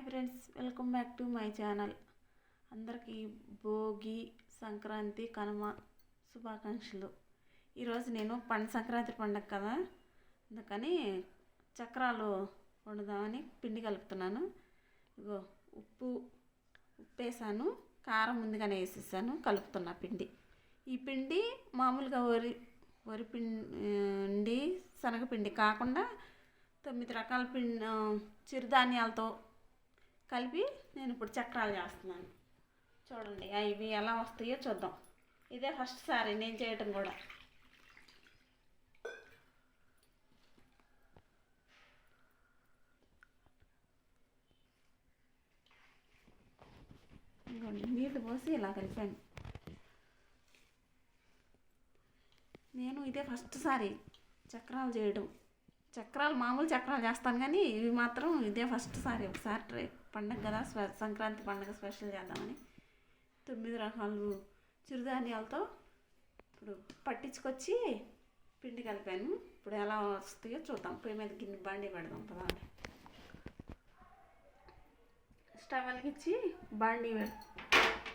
Hi friends welcome back to my channel. అందరికీ భోగి సంక్రాంతి కనుమ శుభాకాంక్షలు. ఈరోజు నేను పండు సంక్రాంతి పండగ కదా అందుకని చక్రాలు వండుదామని పిండి కలుపుతున్నాను. ఇగో ఉప్పు ఉప్పు వేసాను కారం ముందుగానే వేసేసాను కలుపుతున్నా పిండి. ఈ పిండి మామూలుగా వరి వరి పిండి శనగపిండి కాకుండా తొమ్మిది రకాల పిండి చిరుధాన్యాలతో కలిపి నేను ఇప్పుడు చక్రాలు చేస్తున్నాను. చూడండి ఇవి ఎలా వస్తాయో చూద్దాం. ఇదే ఫస్ట్ సారి నేను చేయటం కూడా. ఇదిగోండి నీళ్ళు పోసి ఇలా కలిపాను. నేను ఇదే ఫస్ట్ సారి చక్రాలు చేయడం చక్రాలు మామూలు చక్రాలు చేస్తాను కానీ ఇవి మాత్రం ఇదే ఫస్ట్ సారి ఒకసారి ట్రై పండగ కదా సంక్రాంతి పండగ స్పెషల్ చేద్దామని. తొమ్మిది రకాలు చిరుధాన్యాలతో ఇప్పుడు పట్టించుకొచ్చి పిండి కలిపాను. ఇప్పుడు ఎలా వస్తాయో చూద్దాం. పొయ్యి మీద గిన్నె బండి పెడదాం పదండి స్టవ్ వెలిగించి బండి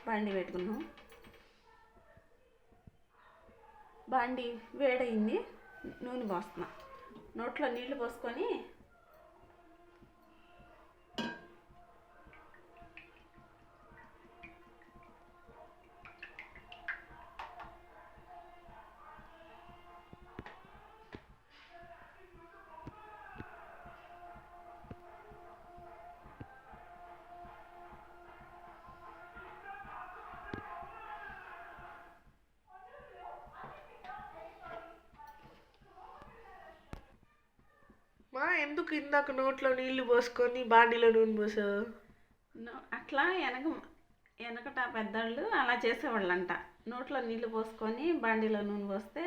బండి పెట్టుకున్నాం. బాండి వేడయింది నూనె పోస్తున్నా. నోట్లో నీళ్ళు పోసుకొని ఎందుకు ఇందాక నోట్లో నీళ్ళు పోసుకొని బాడీలో నూనె పోసావు? అట్లా వెనక వెనకట పెద్దవాళ్ళు అలా చేసేవాళ్ళంట. నోట్లో నీళ్ళు పోసుకొని బాండీలో నూనె పోస్తే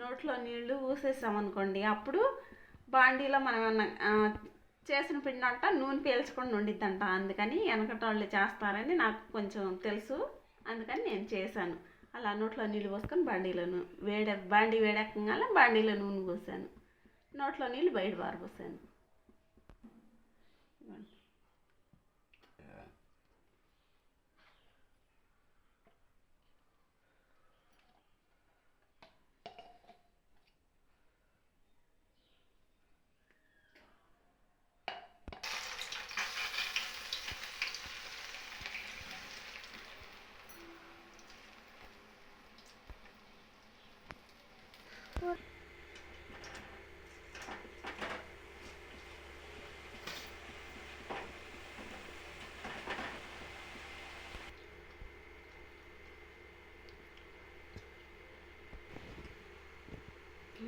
నోట్లో నీళ్ళు ఊసేసామనుకోండి అప్పుడు బాండీలో మనం ఏమన్నా చేసిన పిండి అంట నూనె పీల్చకుండా ఉండిద్దంట అందుకని వెనకట వాళ్ళు చేస్తారని నాకు కొంచెం తెలుసు. అందుకని నేను చేశాను. అలా నోట్లో నీళ్ళు పోసుకొని బాండీలో నూనె వేడ బాండీ వేడెక్కగానే బాండీలో నూనె పోసాను. నోట్లో నీళ్ళు బయట పారిపోసాను ఇంకో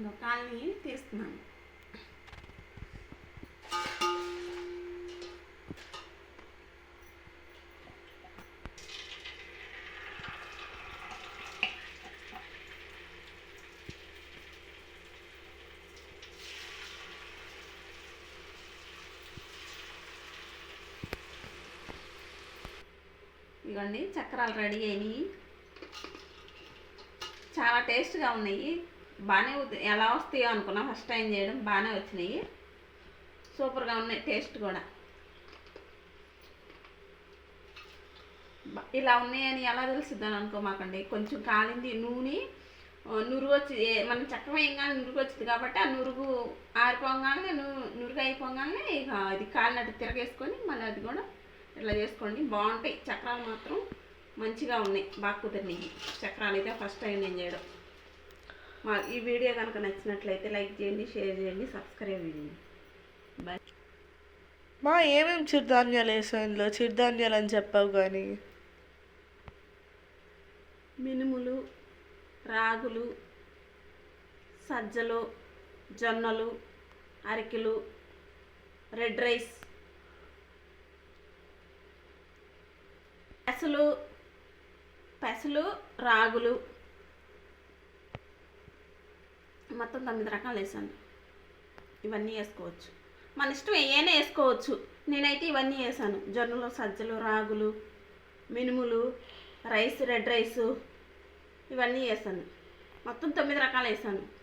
కాల్ని తీస్తున్నాను. ఇవ్వండి చక్రాలు రెడీ అయినాయి. చాలా టేస్ట్గా ఉన్నాయి. బాగానే ఎలా వస్తాయో అనుకున్నా ఫస్ట్ టైం చేయడం బాగానే వచ్చినాయి. సూపర్గా ఉన్నాయి టేస్ట్ కూడా. ఇలా ఉన్నాయని ఎలా తెలుస్తుందని అనుకోమాకండి కొంచెం కాలింది నూనె నురుగు వచ్చి మనం చక్రం వేయగానే నురుగు వచ్చింది కాబట్టి ఆ నురుగు ఆరిపోగానే ను నురుగు అయిపోగానే ఇక అది కాలినట్టు తిరగేసుకొని మళ్ళీ అది కూడా ఇట్లా చేసుకోండి. బాగుంటాయి. చక్రాలు మాత్రం మంచిగా ఉన్నాయి. బాగా కుదిరినాయి. చక్రాలు అయితే ఫస్ట్ టైం నేను చేయడం. మా ఈ వీడియో కనుక నచ్చినట్లయితే లైక్ చేయండి షేర్ చేయండి సబ్స్క్రైబ్ చేయండి. బాయ్ మా ఏమేమి చిరుధాన్యాలు వేసావు ఇందులో? చిరుధాన్యాలు అని చెప్పావు కానీ. మినుములు రాగులు సజ్జలు జొన్నలు అరికెలు రెడ్ రైస్ పెసలు పెసలు రాగులు మొత్తం తొమ్మిది రకాలు వేసాను. ఇవన్నీ వేసుకోవచ్చు. మన ఇష్టం ఏమైనా వేసుకోవచ్చు. నేనైతే ఇవన్నీ వేసాను. జొన్నలు సజ్జలు రాగులు మినుములు రైస్ రెడ్ రైస్ ఇవన్నీ వేసాను. మొత్తం తొమ్మిది రకాలు వేసాను.